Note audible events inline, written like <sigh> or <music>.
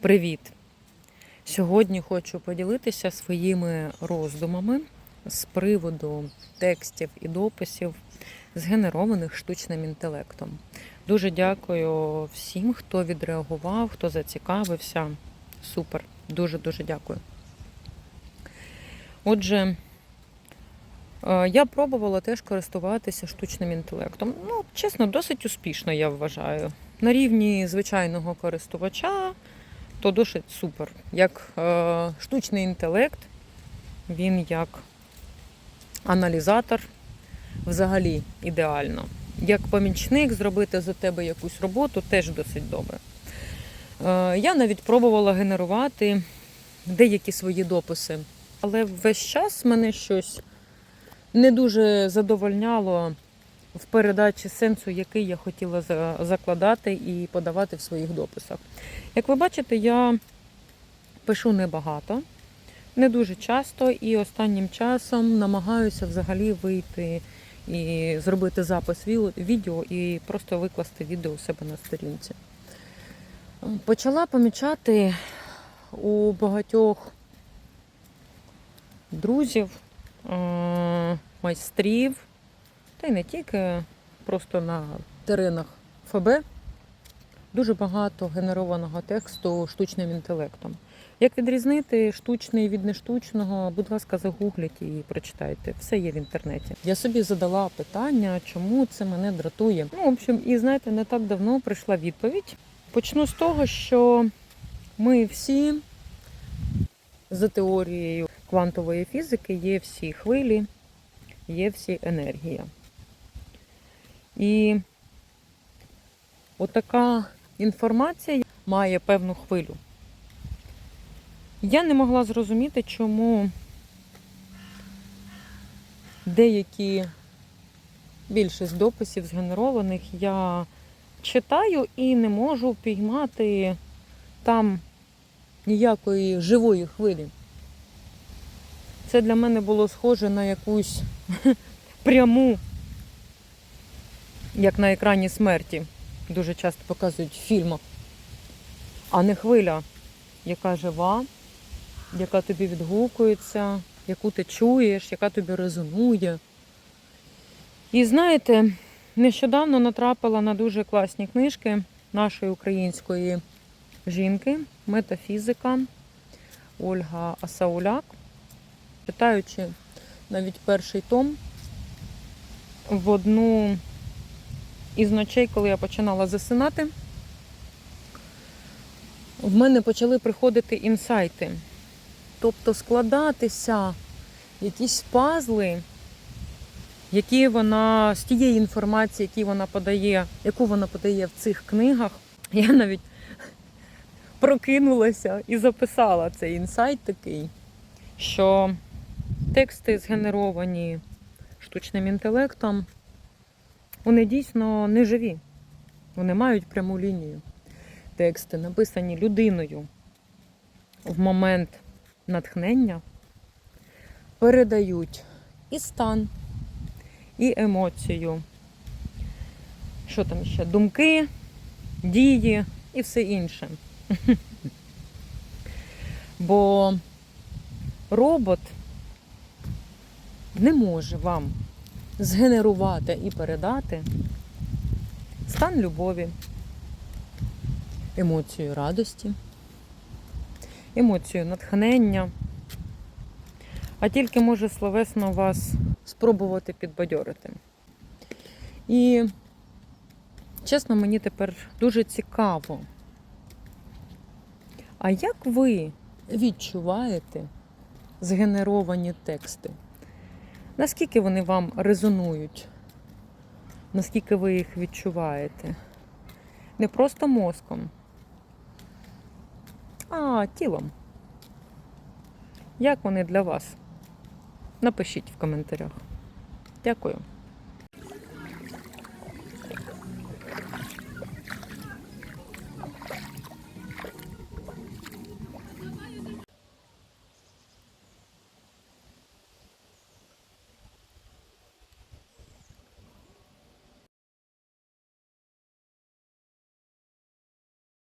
Привіт! Сьогодні хочу поділитися своїми роздумами з приводу текстів і дописів, згенерованих штучним інтелектом. Дуже дякую всім, хто відреагував, хто зацікавився. Супер, дуже-дуже дякую. Отже, е, я пробувала теж користуватися штучним інтелектом. Ну, чесно, досить успішно, я вважаю. На рівні звичайного користувача то досить супер. Як е, штучний інтелект, він як аналізатор взагалі ідеально. Як помічник зробити за тебе якусь роботу теж досить добре. Е, я навіть пробувала генерувати деякі свої дописи, але весь час мене щось не дуже задовольняло в передачі сенсу, який я хотіла закладати і подавати в своїх дописах. Як ви бачите, я пишу небагато, не дуже часто, і останнім часом намагаюся взагалі вийти і зробити запис відео і просто викласти відео у себе на сторінці. Почала помічати у багатьох друзів, майстрів, та й не тільки просто на теренах ФБ дуже багато генерованого тексту штучним інтелектом. Як відрізнити штучний від нештучного, будь ласка, загугліть і прочитайте. Все є в інтернеті. Я собі задала питання, чому це мене дратує. Ну, в общем, і знаєте, не так давно прийшла відповідь. Почну з того, що ми всі за теорією квантової фізики є всі хвилі, є всі енергія. І отака інформація має певну хвилю. Я не могла зрозуміти, чому деякі більшість дописів згенерованих я читаю і не можу піймати там ніякої живої хвилі. Це для мене було схоже на якусь <laughs> пряму як на екрані смерті. Дуже часто показують в фільмах. А не хвиля, яка жива, яка тобі відгукується, яку ти чуєш, яка тобі резонує. І знаєте, нещодавно натрапила на дуже класні книжки нашої української жінки, метафізика Ольга Асауляк. Читаючи навіть перший том, в одну із ночей, коли я починала засинати, в мене почали приходити інсайти. Тобто складатися якісь пазли, які вона з тієї інформації, які вона подає, яку вона подає в цих книгах, <laughs> я навіть прокинулася і записала цей інсайт такий, що тексти згенеровані штучним інтелектом, вони дійсно не живі. Вони мають пряму лінію. Тексти написані людиною в момент натхнення, передають і стан, і емоцію. Що там ще? Думки, дії і все інше. <laughs> Бо робот не може вам згенерувати і передати стан любові, емоцію радості, емоцію натхнення, а тільки може словесно вас спробувати підбадьорити. І, чесно, мені тепер дуже цікаво. А як ви відчуваєте згенеровані тексти? Наскільки вони вам резонують? Наскільки ви їх відчуваєте? Не просто мозком, а тілом. Як вони для вас? Напишіть в коментарях. Дякую.